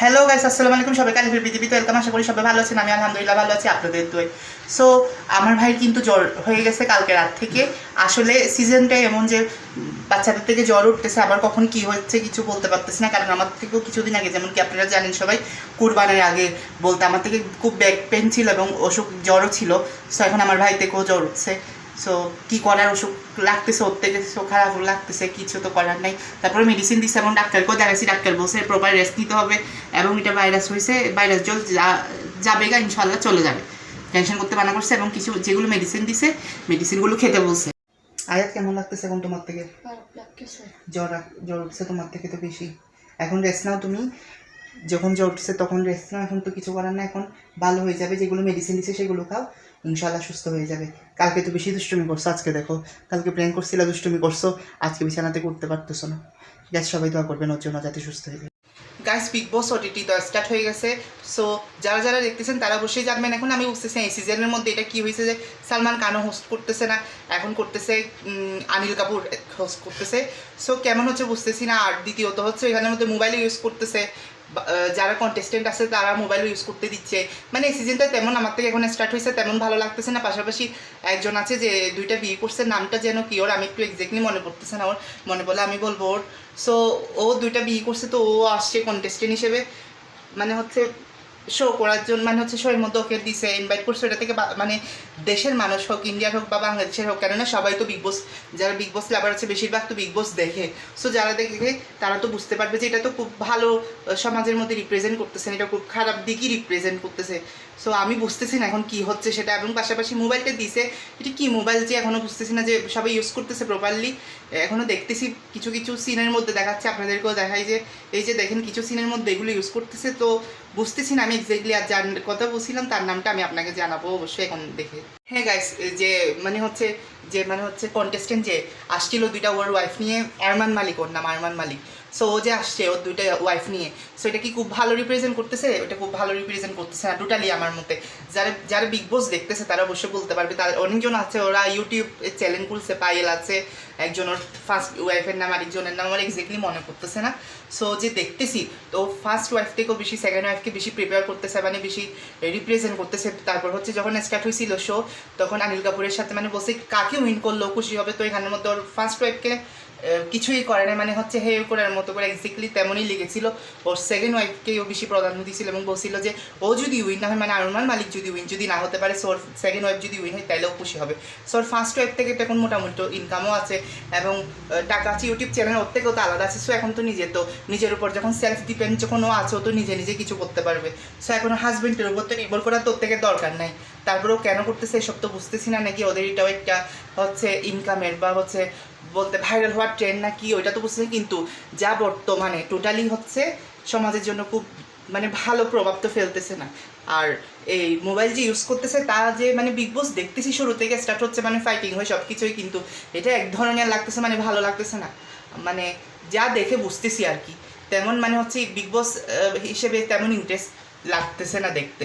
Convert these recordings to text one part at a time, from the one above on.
Hello guys আসসালামু আলাইকুম। সবাই কালিফের পৃথিবীতে ওয়েলকাম আশা করি সবাই ভালো আছেন। আমি আলহামদুলিল্লাহ ভালো আছি, আপনাদের দোয়। সো আমার ভাই কিন্তু জ্বর হয়ে গেছে কালকে রাত থেকে। আসলে সিজনটাই এমন যে বাচ্চাদের থেকে জ্বর উঠতেছে, আবার কখন কি হচ্ছে কিছু বলতে পারতেছি না, কারণ আমার থেকেও কিছুদিন আগে যেমন কি আপনারা জানেন সবাই, কুরবানের আগে বলতে আমার থেকে খুব ব্যাক পেন ছিল এবং অসুখ জ্বরও ছিল। সো এখন আমার ভাই থেকেও জ্বর উঠছে। সো কি করার ওষুধ লাগতেছে ওর থেকে খারাপ লাগতেছে কিছু তো করার নাই। তারপরে মেডিসিন দিচ্ছে এবং ডাক্তারকেও দেখাচ্ছি ডাক্তার বলছে প্রপার রেস্ট নিতে হবে এবং এটা ভাইরাস হয়েছে ভাইরাস জল যাবে গা ইনশাল্লাহ চলে যাবে। টেনশন করতে মানা করছে এবং কিছু যেগুলো মেডিসিন দিছে মেডিসিনগুলো খেতে বলছে। আয়াত কেমন লাগতেছে এখন তোমার থেকে? জ্বর জ্বর উঠছে তোমার থেকে তো বেশি। এখন রেস্ট নাও তুমি। যখন যে উঠছে তখন রেস্ট নাও, এখন তো কিছু করার না এখন ভালো হয়ে যাবে, যেগুলো মেডিসিন দিছে সেগুলো খাও ইনশাল্লাহ সুস্থ হয়ে যাবে। কালকে তো বেশি দুষ্টুমি করছ, আজকে দেখো, কালকে প্ল্যান করছিলা দুষ্টুমি করছ, আজকে বিছানাতে করতে পারতেছো না। গ্যাস সবাই দোয়া করবেন ওর জন্য যাতে সুস্থ হয়ে যায় গাইস বিগ বস ওটিটি তো স্টার্ট হয়ে গেছে সো যারা যারা দেখতেছেন, তারা অবশ্যই জানবেন এখন আমি বুঝতেছি এই সিজনের মধ্যে এটা কি হয়েছে যে সালমান খানও হোস্ট করতেছে না, এখন করতেছে অনিল কাপুর হোস্ট করতেছে। সো কেমন হচ্ছে বুঝতেছি না। আর দ্বিতীয়ত হচ্ছে এখানের মধ্যে মোবাইল ইউজ করতেছে। যারা কন্টেস্টেন্ট আছে, তারা মোবাইল ইউজ করতে দিচ্ছে। মানে এই সিজনটা তেমন আমার থেকে এখন স্টার্ট হয়েছে, তেমন ভালো লাগতেছে না। পাশাপাশি একজন আছে যে দুইটা বিয়ে করছে, নামটা যেন কি ওর, আমি একটু এক্স্যাক্টলি মনে পড়তেছে না ওর। মনে পড়লে আমি বলব ওর। সো ও দুইটা বিয়ে করছে, তো ও আসছে কন্টেস্টেন্ট হিসেবে। মানে হচ্ছে শো করার জন্য মানে হচ্ছে শোয়ের মধ্যে ওকে দিছে ইনভাইট করছে, ওটা থেকে মানে দেশের মানুষ হোক ইন্ডিয়ার হোক বা বাংলাদেশের হোক, কেননা সবাই তো বিগ বস যারা বিগ বস লাভার আছে, বেশিরভাগ তো বিগ বস দেখে। সো যারা দেখে, তারা তো বুঝতে পারবে যে এটা তো খুব ভালো সমাজের মধ্যে রিপ্রেজেন্ট করতেছেন এটা খুব খারাপ দিকই রিপ্রেজেন্ট করতেছে। সো আমি বুঝতেছি না এখন কি হচ্ছে সেটা, এবং পাশাপাশি মোবাইলটা দিছে। এটা কি মোবাইল যে এখনও বুঝতেছি না যে সবাই ইউজ করতেছে প্রপারলি এখনও দেখতেছি কিছু কিছু সিনের মধ্যে দেখাচ্ছে, আপনাদেরকেও দেখাই যে, এই যে দেখেন কিছু সিনের মধ্যে এগুলো ইউজ করতেছে। তো বুঝতেছি না, আমি এক্স্যাক্টলি আর যার কথা বলছিলাম, তার নামটা আমি আপনাকে জানাব অবশ্যই এখন দেখে। হ্যাঁ গাইস যে মানে হচ্ছে যে মানে হচ্ছে কন্টেস্টেন্ট যে আসছিল দুইটা ওর ওয়াইফ নিয়ে আরমান মালিক ওর নাম আরমান মালিক সো ও যে আসছে ওর দুইটা ওয়াইফ নিয়ে সো এটা কি খুব ভালো রিপ্রেজেন্ট করতেছে? ওটা খুব ভালো রিপ্রেজেন্ট করতেছে না টোটালি আমার মতে। যারা যারা বিগ বস দেখতেছে, তারা অবশ্যই বলতে পারবে। তার অনেকজন আছে, ওরা ইউটিউব চ্যানেল খুলছে পায়েল আছে, একজন ওর ফার্স্ট ওয়াইফের নাম, আরেকজনের নাম আমার এক্স্যাক্টলি মনে করতেছে না। সো যে দেখতেছি, তো ফার্স্ট ওয়াইফ থেকেও বেশি সেকেন্ড ওয়াইফকে বেশি প্রিপেয়ার করতেছে মানে বেশি রিপ্রেজেন্ট করতেছে। তারপর হচ্ছে যখন স্টার্ট হয়েছিল শো তখন অনিল কাপুরের সাথে মানে বলছে, কাকে উইন করল খুশি হবে। তো এখানের মধ্যে ওর ফার্স্ট ওয়াইফকে কিছুই করে না মানে হচ্ছে হে করার মতো করে এক্স্যাক্টলি তেমনই লেগেছিল। ওর সেকেন্ড ওয়াইফকেই ও বেশি প্রাধান্য দিয়েছিল এবং বলছিল যে, ও যদি উইন না হয় মানে আরমান মালিক যদি উইন যদি না হতে পারে সোর সেকেন্ড ওয়াইফ যদি উইন হয় তাহলেও খুশি হবে। সোর ফার্স্ট ওয়াইফ থেকে তো এখন মোটামুটি ইনকামও আছে এবং টাকা আছে ইউটিউব চ্যানেল ওর থেকেও তো আলাদা আছে, সো এখন তো নিজে তো নিজের উপর যখন সেলফ ডিপেন্ড যখন ও আছে, ও তো নিজে নিজে কিছু করতে পারবে। সো এখন হাজবেন্ডের উপর তো নির্ভর করার তোর থেকে দরকার নাই। তারপরেও কেন করতেছে, এসব তো বুঝতেছি না, নাকি ওদের এটাও একটা হচ্ছে ইনকামের বা হচ্ছে বলতে ভাইরাল হওয়ার ট্রেন্ড না কি, ওইটা তো বুঝতেছি কিন্তু যা বর্তমানে টোটালি হচ্ছে, সমাজের জন্য খুব মানে ভালো প্রভাব তো ফেলতেছে না। আর এই মোবাইল যে ইউজ করতেছে, তা যে মানে বিগ বস দেখতেছি শুরু থেকে স্টার্ট হচ্ছে মানে ফাইটিং হয় সব কিছুই কিন্তু এটা এক ধরনের লাগতেছে মানে ভালো লাগতেছে না। মানে যা দেখে বুঝতেছি আর কি। তেমন মানে হচ্ছে বিগ বস হিসেবে তেমন ইন্টারেস্ট লাগতেছে না দেখতে।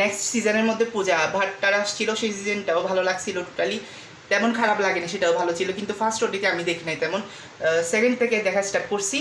নেক্সট সিজনের মধ্যে পূজা ভাট্টার আসছিল, সেই সিজনটাও ভালো লাগছিল টোটালি তেমন খারাপ লাগেনি, সেটাও ভালো ছিল। কিন্তু ফার্স্ট ওটিতে আমি দেখি নাই তেমন। সেকেন্ড থেকে দেখা স্টার্ট করছি।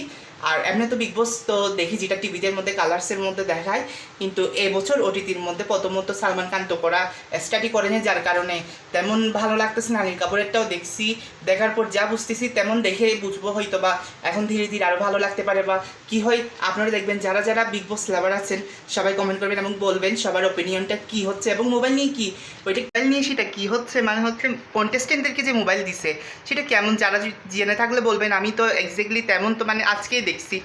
আর এমনি তো বিগ বস তো দেখি যেটা টিভিতে মধ্যে কালার্সের মধ্যে দেখায়, কিন্তু এবছর ওটিটির মধ্যে প্রথমত সালমান খান তো করা স্টাডি করেনি, যার কারণে তেমন ভালো লাগতেছে না। অনিল কাপুরেরটাও দেখছি, দেখার পর যা বুঝতেছি তেমন দেখে বুঝব হয়তো বা এখন ধীরে ধীরে আরও ভালো লাগতে পারে বা কি হয়। আপনারা দেখবেন যারা যারা বিগ বস লাভার আছেন, সবাই কমেন্ট করবেন এবং বলবেন সবার ওপিনিয়নটা কি হচ্ছে এবং মোবাইল নিয়ে কি? ওইটা মোবাইল নিয়ে, সেটা কি হচ্ছে? মানে হচ্ছে কন্টেস্টেন্টদেরকে যে মোবাইল দিছে, সেটা কেমন? যারা জেনে থাকলে বলবেন, আমি তো এক্স্যাক্টলি তেমন তো মানে আজকেই দেখছি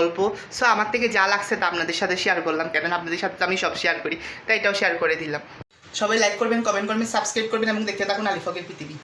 অল্প। সো আমার থেকে যা লাগছে তা আপনাদের সাথে শেয়ার করলাম। কেন আপনাদের সাথে আমি সব শেয়ার করি। তাই এটাও শেয়ার করে দিলাম। সবাই লাইক করবেন কমেন্ট করবেন সাবস্ক্রাইব করবেন এবং দেখতে থাকুন আলিফকের পৃথিবী।